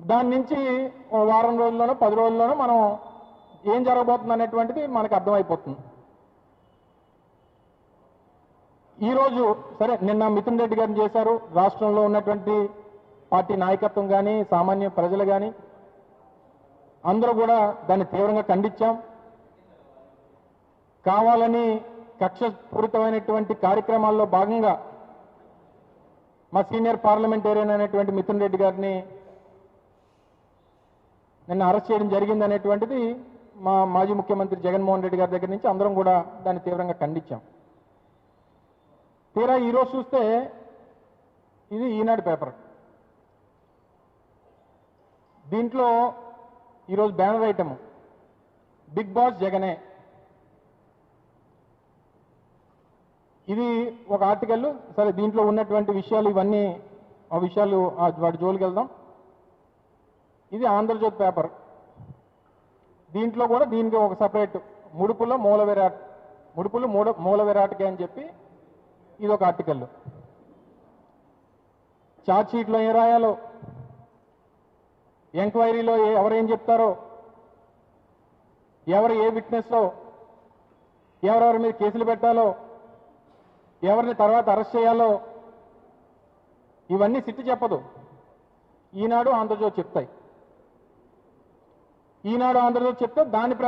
దాని నుంచి ఓ వారం రోజుల్లోనో పది రోజుల్లోనో మనం ఏం జరగబోతుంది అనేటువంటిది మనకు అర్థమైపోతుంది. ఈరోజు సరే నిన్న మిథున్ రెడ్డి గారిని చేశారు. రాష్ట్రంలో ఉన్నటువంటి పార్టీ నాయకత్వం కానీ సామాన్య ప్రజలు కానీ అందరూ కూడా దాన్ని తీవ్రంగా ఖండించాం. కావాలని కక్షపూరితమైనటువంటి కార్యక్రమాల్లో భాగంగా మా సీనియర్ పార్లమెంటేరియన్ అనేటువంటి మిథున్ రెడ్డి గారిని నిన్న అరెస్ట్ చేయడం జరిగింది అనేటువంటిది మా మాజీ ముఖ్యమంత్రి జగన్మోహన్ రెడ్డి గారి దగ్గర నుంచి అందరం కూడా దాన్ని తీవ్రంగా ఖండించాం. తీరా ఈరోజు చూస్తే ఇది ఈనాడు పేపర్. దీంట్లో ఈరోజు బ్యానర్ ఐటమ్ బిగ్ బాస్ జగనే. ఇది ఒక ఆర్టికల్ సరే దీంట్లో ఉన్నటువంటి విషయాలు ఇవన్నీ ఆ విషయాలు వాటి జోలికి వెళ్దాం. ఇది ఆంధ్రజ్యోతి పేపర్. దీంట్లో కూడా దీనికి ఒక సపరేట్ ముడుపులో మూల విరాట్ ముడుపులు మూడ మూల విరాట్కే అని చెప్పి ఇది ఒక ఆర్టికల్ చార్జ్ షీట్లో ఏం రాయాలో? ఎంక్వైరీలో ఏ ఎవరేం చెప్తారో? ఎవరు ఏ విట్నెస్లో ఎవరెవరి మీద కేసులు పెట్టాలో? ఎవరిని తర్వాత అరెస్ట్ చేయాలో? ఇవన్నీ సిట్టి చెప్పదు. ఈనాడు ఆంధ్రజ్యోతి చెప్తాయి. ఈనాడు ఆంధ్రజ్యోతి చెప్తే దాని